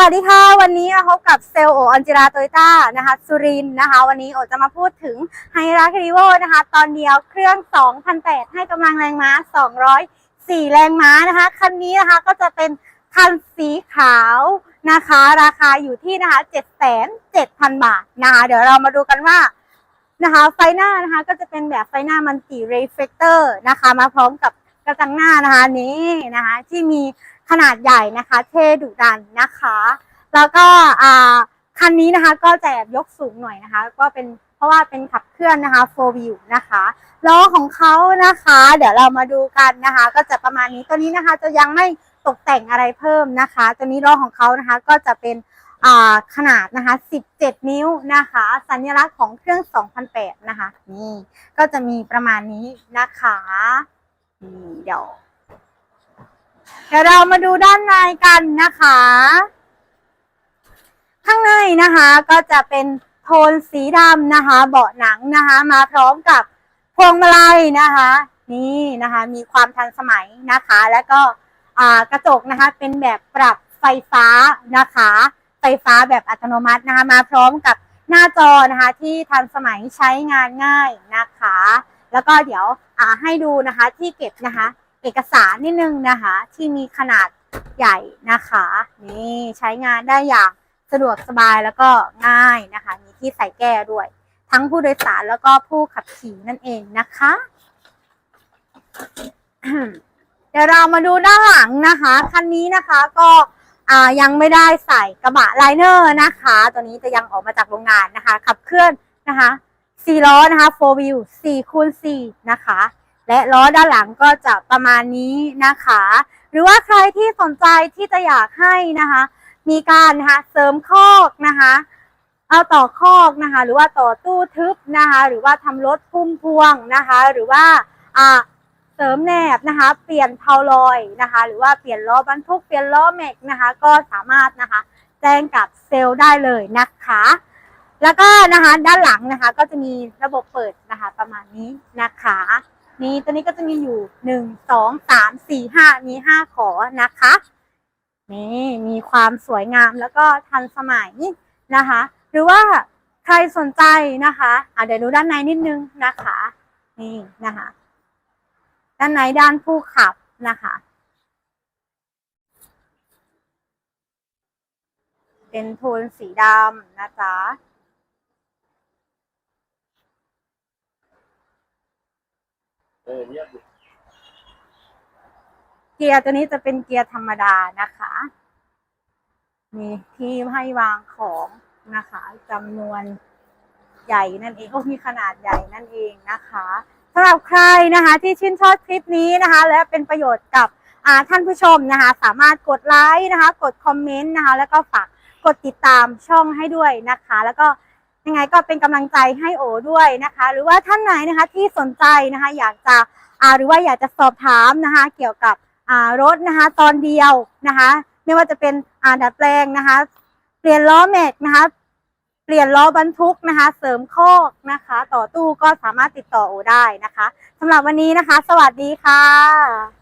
วัสดีค่ะ วันนี้มาพบกับเซลล์โออันจิราโตโยต้านะคะสุรินนะคะ วันนี้โอจะมาพูดถึงไฮรักรีโวนะคะ ตอนเดียวเครื่อง 2,008 ให้กำลังแรงม้า 204 แรงม้านะคะ คันนี้นะคะก็จะเป็นคันสีขาวนะคะ ราคาอยู่ที่นะคะ 7,700 บาทนะคะเดี๋ยวเรามาดูกันว่านะคะ ไฟหน้านะคะก็จะเป็นแบบไฟหน้ามันติเรฟเฟกเตอร์นะคะ มาพร้อมกับ กระจังหน้านะคะนี่นะคะ ที่มีขนาดใหญ่นะคะ เท่ดุดันนะคะ แล้วก็อ่าคันนี้นะคะก็จะแอบยกสูงหน่อยนะคะ ก็เป็นเพราะว่าเป็นขับเคลื่อนนะคะ four wheel นะคะล้อของเขานะคะ เดี๋ยวเรามาดูกันนะคะ ก็จะประมาณนี้ตัวนี้นะคะ จะยังไม่ตกแต่งอะไรเพิ่มนะคะ ตัวนี้ล้อของเขานะคะก็จะเป็นอ่าขนาดนะคะ 17 นิ้วนะคะ สัญลักษณ์ของเครื่อง 2008 นะคะ นี่ ก็จะมีประมาณนี้นะคะ เดี๋ยว เดี๋ยวเรามาดูด้านในกันนะคะ ข้างในนะคะก็จะเป็นโทนสีดำนะคะ เบาะหนังนะคะ มาพร้อมกับพวงมาลัยนะคะ นี่นะคะ มีความทันสมัยนะคะ แล้วก็กระจกนะคะ เป็นแบบปรับไฟฟ้านะคะ ไฟฟ้าแบบอัตโนมัตินะคะ มาพร้อมกับหน้าจอนะคะ ที่ทันสมัยใช้งานง่ายนะคะ แล้วก็เดี๋ยวอ่าให้ดูนะคะที่เก็บนะคะ เอกสารนิดนึงนะคะ ที่มีขนาดใหญ่นะคะ นี่ใช้งานได้อย่างสะดวกสบายแล้วก็ง่ายนะคะ มีที่ใส่แก้วด้วย ทั้งผู้โดยสารแล้วก็ผู้ขับขี่นั่นเองนะคะเดี๋ยวเรามาดูด้านหลังนะคะคันนี้นะคะก็อ่ายังไม่ได้ใส่กระบะไลเนอร์นะคะ ตัวนี้จะยังออกมาจากโรงงานนะคะ ขับเคลื่อนนะคะ 4ล้อนะคะ4 wheel 4คูณ4นะคะ และล้อด้านหลังก็จะประมาณนี้นะคะ หรือว่าใครที่สนใจที่จะอยากให้นะคะ มีการนะคะเสริมคอกนะคะ เอาต่อคอกนะคะ หรือว่าต่อตู้ทึบนะคะ หรือว่าทำรถพุ่มพวงนะคะ หรือว่าอ่าเสริมแนบนะคะ เปลี่ยนเพาลอยนะคะ หรือว่าเปลี่ยนล้อบรรทุกเปลี่ยนล้อแม็กนะคะ ก็สามารถนะคะ แจ้งกับเซลล์ได้เลยนะคะ แล้วก็นะคะด้านหลังนะคะ ก็จะมีระบบเปิดนะคะ ประมาณนี้นะคะ นี่ตัวนี้ก็จะมีอยู่หนึ่งสองสามสี่ห้ามีห้าขอนะคะนี่มีความสวยงามแล้วก็ทันสมัยนะคะ หรือว่าใครสนใจนะคะอะเดี๋ยวดูด้านในนิดนึงนะคะ นี่นะคะ ด้านในด้านผู้ขับนะคะ เป็นโทนสีดำนะจ๊ะ เกียร์ตัวนี้จะเป็นเกียร์ธรรมดานะคะ มีที่ให้วางของนะคะจำนวนใหญ่นั่นเองโอ้มีขนาดใหญ่นั่นเองนะคะสำหรับใครนะคะที่ชื่นชอบคลิปนี้นะคะ และเป็นประโยชน์กับท่านผู้ชมนะคะ สามารถกดไลค์นะคะ กดคอมเมนต์นะคะ แล้วก็ฝากกดติดตามช่องให้ด้วยนะคะ แล้วก็ ยังไงก็เป็นกำลังใจให้โอด้วยนะคะ หรือว่าท่านไหนนะคะที่สนใจนะคะ อยากจะหรือว่าอยากจะสอบถามนะคะ เกี่ยวกับรถนะคะ ตอนเดียวนะคะ ไม่ว่าจะเป็นอ่าดัดแปลงนะคะ เปลี่ยนล้อแม็กนะคะ เปลี่ยนล้อบรรทุกนะคะ เสริมคอกนะคะ ต่อตู้ก็สามารถติดต่อโอได้นะคะสำหรับวันนี้นะคะ สวัสดีค่ะ